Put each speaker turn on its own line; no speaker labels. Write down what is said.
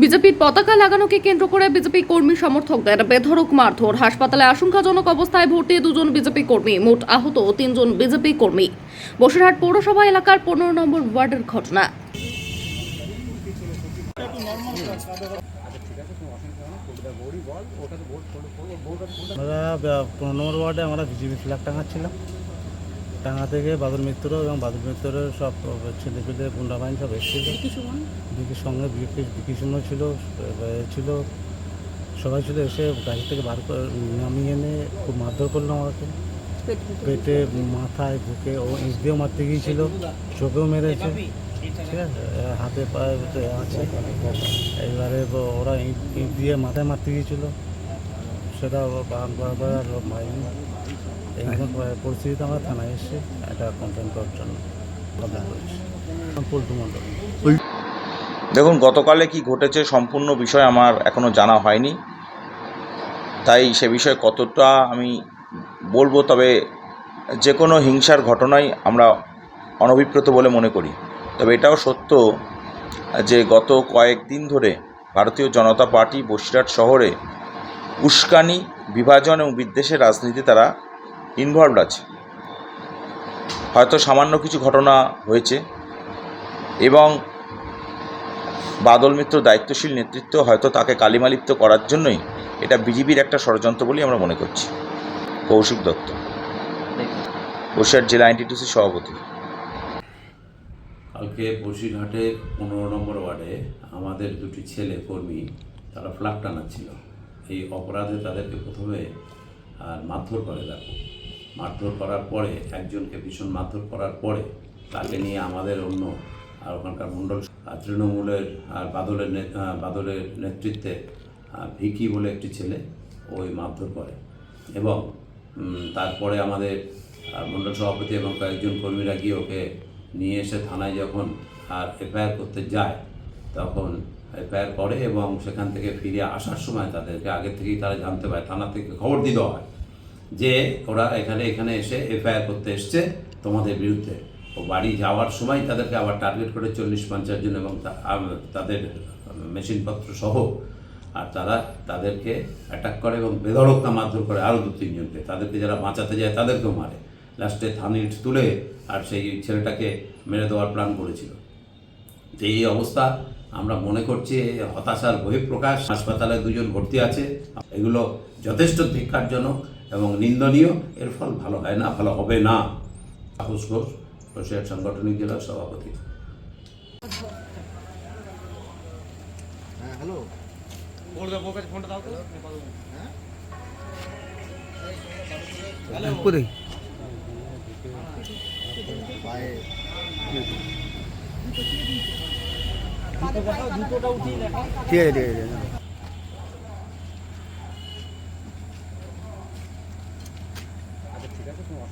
বিজেপির পতাকা লাগানোকে কেন্দ্র করে বিজেপি কর্মী সমর্থকদের বেধড়ক মারধর। হাসপাতালে আশঙ্কাজনক অবস্থায় ভর্তি দুজন বিজেপি কর্মী, মোট আহত তিনজন বিজেপি কর্মী। বসিরহাট পৌরসভা এলাকার পনেরো নম্বর ওয়ার্ডের ঘটনা।
আমরা পনেরো নম্বর ওয়ার্ডে আমরা বিজেপি ফ্ল্যাগ টাঙাচ্ছিলাম। টাঙা থেকে বাদল মিত্র এবং বাদল মিত্রের সব ছেলেপেলে গুন্ডা বাহিনী সব এসেছিল। বিকির সঙ্গে বিকি সুমন ছিল ছিল। সবাই ছিল এসে গাড়ি থেকে বার করে নামিয়ে এনে খুব মারধর করল আমাকে। পেটে মাথায় বুকে ও ইঁচ দিয়েও মারতে গিয়েছিল চোখেও মেরেছে। ঠিক আছে? হাতে পায়ে তো আছে। এবারে ওরা ইঁট ইঁট দিয়ে মাথায় মারতে গিয়েছিল। সেটা আর পাইনি এইরকম পরিস্থিতিতে আমরা থানায় এসেছি এটা কমপ্লেন করার জন্য কমপ্লেন করেছি।
দেখুন, গতকালে কি ঘটেছে সম্পূর্ণ বিষয় আমার এখনও জানা হয়নি। তাই সে বিষয়ে কতটা আমি বলব, তবে যে কোনো হিংসার ঘটনাই আমরা অনভিপ্রত বলে মনে করি। তবে এটাও সত্য যে গত কয়েকদিন ধরে ভারতীয় জনতা পার্টি বসিরহাট শহরে উস্কানি, বিভাজন এবং বিদ্বেষের রাজনীতি তারা ইনভলভড আছে। হয়তো সামান্য কিছু ঘটনা হয়েছে এবং বাদল মিত্র দায়িত্বশীল নেতৃত্ব হয়তো তাকে কালিমালিপ্ত করার জন্যই এটা বিজেপির একটা ষড়যন্ত্র বলেই আমরা মনে করছি। কৌশিক দত্ত, বসিরহাট জেলা আইনটিটিউসির সভাপতি।
কালকে বসিরহাটের পনেরো নম্বর ওয়ার্ডে আমাদের দুটি ছেলে কর্মী তারা ফ্ল্যাগ টানাচ্ছিল। এই অপরাধে তাদেরকে প্রথমে আর মারধর করে দেখো। মারধর করার পরে, একজনকে ভীষণ মারধর করার পরে, তাকে নিয়ে আমাদের অন্য আর ওখানকার মণ্ডল তৃণমূলের আর বাদলের বাদলের নেতৃত্বে ভিকি বলে একটি ছেলে, ওই মারধর করে। এবং তারপরে আমাদের মণ্ডল সভাপতি এবং কয়েকজন কর্মীরা গিয়ে ওকে নিয়ে এসে থানায় যখন আর এফআইআর করতে যায়, তখন এফআইআর করে এবং সেখান থেকে ফিরে আসার সময় তাদেরকে আগে থেকেই তারা জানতে পারে থানা থেকে খবর দিতে হয়। যে ওরা এখানে এখানে এসে এফআইআর করতে এসছে তোমাদের বিরুদ্ধে। ও বাড়ি যাওয়ার সময় তাদেরকে আবার টার্গেট করে চল্লিশ, পঞ্চাশ জন এবং তাদের মেশিনপত্র সহ আর তারা তাদেরকে অ্যাটাক করে এবং বেধড়কতা মারধর করে আরও দু তিনজনকে তাদেরকে যারা বাঁচাতে যায় তাদেরকেও মারে। লাস্টে থানির তুলে আর সেই ছেলেটাকে মেরে দেওয়ার প্ল্যান করেছিল। তো এই অবস্থা আমরা মনে করছি হতাশার বহিঃপ্রকাশ। হাসপাতালে দুজন ভর্তি আছে। এগুলো যথেষ্ট ধিক্ষারজনক এবং নিন্দনীয় এর ফল ভালো হয় না ভালো হবে না। সাহস ঘোষ বসিরহাট সাংগঠনিক জেলার সভাপতি।
কোথায় ঠিক আছে ঠিক আছে।
ও